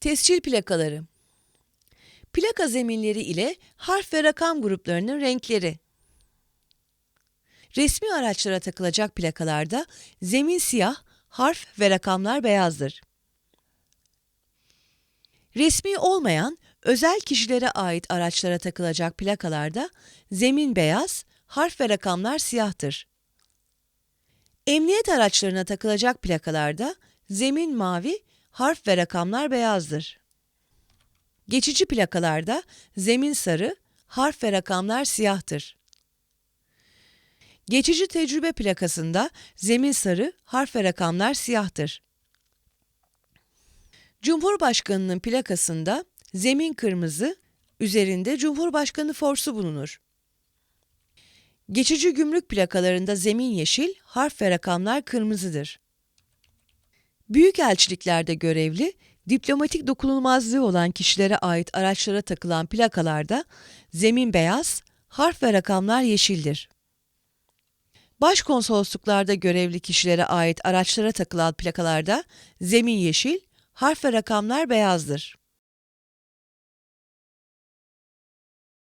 Tescil plakaları. Plaka zeminleri ile harf ve rakam gruplarının renkleri. Resmi araçlara takılacak plakalarda zemin siyah, harf ve rakamlar beyazdır. Resmi olmayan özel kişilere ait araçlara takılacak plakalarda zemin beyaz, harf ve rakamlar siyahtır. Emniyet araçlarına takılacak plakalarda zemin mavi, harf ve rakamlar beyazdır. Geçici plakalarda zemin sarı, harf ve rakamlar siyahtır. Geçici tecrübe plakasında zemin sarı, harf ve rakamlar siyahtır. Cumhurbaşkanının plakasında zemin kırmızı, üzerinde Cumhurbaşkanı forsu bulunur. Geçici gümrük plakalarında zemin yeşil, harf ve rakamlar kırmızıdır. Büyükelçiliklerde görevli, diplomatik dokunulmazlığı olan kişilere ait araçlara takılan plakalarda zemin beyaz, harf ve rakamlar yeşildir. Başkonsolosluklarda görevli kişilere ait araçlara takılan plakalarda zemin yeşil, harf ve rakamlar beyazdır.